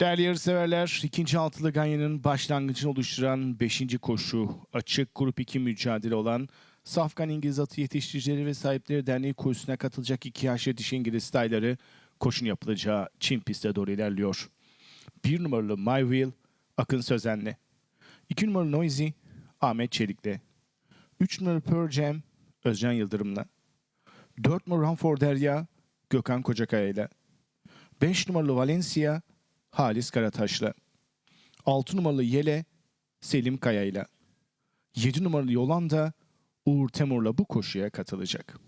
Değerli yarışseverler, ikinci altılı Ganyan'ın başlangıcını oluşturan 5. koşu açık grup 2 mücadele olan Safkan İngiliz Atı Yetiştiricileri ve Sahipleri Derneği koşusuna katılacak iki yaşlı dişi İngiliz stayları koşun yapılacağı Çin pistte doğru ilerliyor. 1 numaralı My Wheel Akın Sözen'le, 2 numaralı Noisy Ahmet Çelik'le, 3 numaralı Pearl Jam Özcan Yıldırım'la, 4 numaralı Run for Derya Gökhan Kocakaya'yla, 5 numaralı Valencia Halis Karataş'la. 6 numaralı Yele Selim Kaya'yla. 7 numaralı Yolanda Uğur Temur'la bu koşuya katılacak.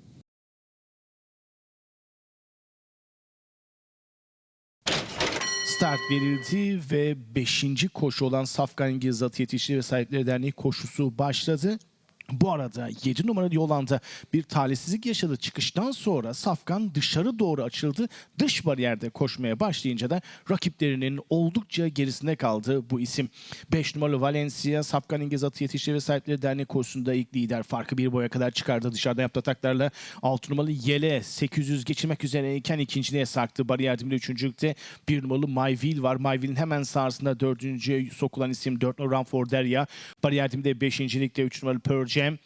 Start verildi ve 5. koşu olan Safkan İngiliz Atı Yetiştirici ve Sahipleri Derneği koşusu başladı. Bu arada 7 numaralı Yolanda bir talihsizlik yaşadı. Çıkıştan sonra Safkan dışarı doğru açıldı. Dış bariyerde koşmaya başlayınca da rakiplerinin oldukça gerisinde kaldı bu isim. 5 numaralı Valencia, Safkan İngiliz Atı Yetiştirici ve Sahipleri Derneği koşusunda ilk lider. Farkı bir boya kadar çıkardı. Dışarıda yaptığı ataklarla 6 numaralı Yele 800 geçirmek üzereyken ikinciliğe sarktı. Bariyer dibinde üçüncülükte 1 numaralı Myville var. Myville'in hemen sağrısında dördüncüye sokulan isim 4 numaralı Ranford Derya. Bariyer dibinde beşincilikte 3 numaralı Pearl Jam.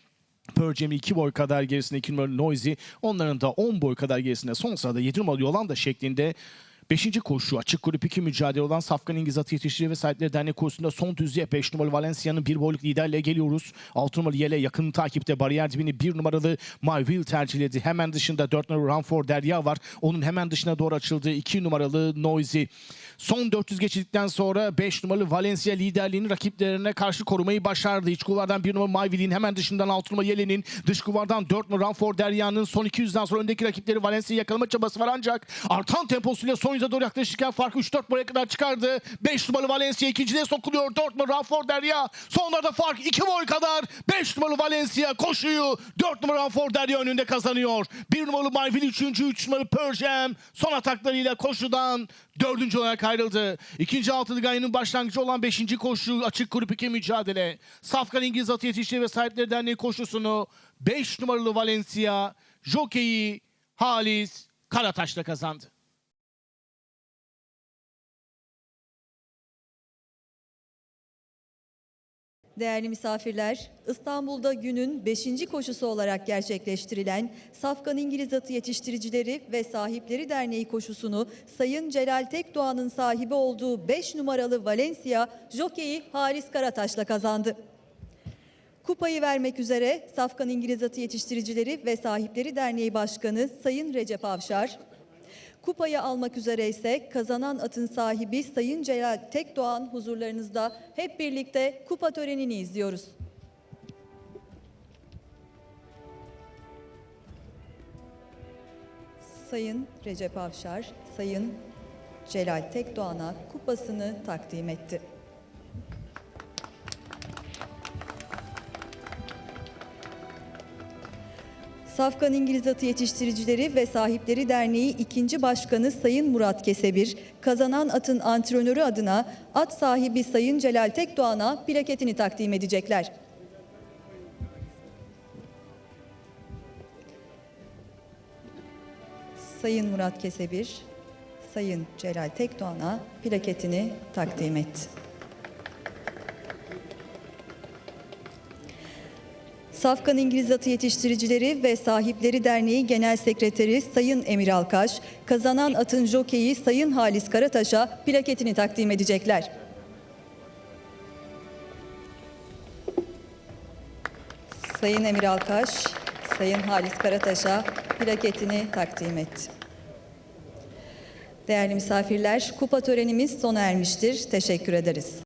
Pearl Jam'in 2 boy kadar gerisinde 2 numaralı Noisy. Onların da 10 boy kadar gerisinde son sırada 7 numaralı Yolanda şeklinde 5. koşu açık grup 2 mücadele olan Safkan İngiliz Atı Yetiştirici ve Sahipleri Derneği koşusunda son düzlüğe 5 numaralı Valencia'nın bir boyluk liderle geliyoruz. 6 numaralı Yele yakın takipte bariyer dibini 1 numaralı My Will tercihledi. Hemen dışında 4 numaralı Run for Derya var. Onun hemen dışına doğru açıldı 2 numaralı Noisy. Son 400 geçildikten sonra 5 numaralı Valencia liderliğini rakiplerine karşı korumayı başardı. İç kulvardan 1 numaralı Myville'in hemen dışından 6 numaralı Yele'nin dış kulvardan 4 numaralı Run for Derya'nın son 200'den sonra öndeki rakipleri Valencia'yı yakalama çabası var ancak artan temposuyla son yüze doğru yaklaşırken farkı 3-4 boya kadar çıkardı. 5 numaralı Valencia ikinciliğe sokuluyor. 4 numaralı Run for Derya. Sonlarda fark 2 boy kadar. 5 numaralı Valencia koşuyu 4 numaralı Run for Derya önünde kazanıyor. 1 numaralı Myville 3. 3 numaralı Perjam son ataklarıyla koşudan 4. olarak ayrıldı. İkinci altılı Ganyan'ın başlangıcı olan 5. koşu açık grup 2 mücadele. Safkan İngiliz Atı Yetiştirici ve Sahipleri Derneği koşusunu 5 numaralı Valencia, jokeyi Halis Karataş'la kazandı. Değerli misafirler, İstanbul'da günün 5. koşusu olarak gerçekleştirilen Safkan İngiliz Atı Yetiştiricileri ve Sahipleri Derneği koşusunu Sayın Celal Tekdoğan'ın sahibi olduğu 5 numaralı Valencia jokeyi Haris Karataş'la kazandı. Kupayı vermek üzere Safkan İngiliz Atı Yetiştiricileri ve Sahipleri Derneği Başkanı Sayın Recep Avşar, Kupayı almak üzere ise kazanan atın sahibi Sayın Celal Tekdoğan huzurlarınızda hep birlikte kupa törenini izliyoruz. Sayın Recep Avşar, Sayın Celal Tekdoğan'a kupasını takdim etti. Safkan İngiliz Atı Yetiştiricileri ve Sahipleri Derneği 2. Başkanı Sayın Murat Kesebir, kazanan atın antrenörü adına at sahibi Sayın Celal Tekdoğan'a plaketini takdim edecekler. Sayın Murat Kesebir, Sayın Celal Tekdoğan'a plaketini takdim etti. Safkan İngiliz Atı Yetiştiricileri ve Sahipleri Derneği Genel Sekreteri Sayın Emir Alkaş, kazanan atın jokeyi Sayın Halis Karataş'a plaketini takdim edecekler. Sayın Emir Alkaş, Sayın Halis Karataş'a plaketini takdim etti. Değerli misafirler, kupa törenimiz sona ermiştir. Teşekkür ederiz.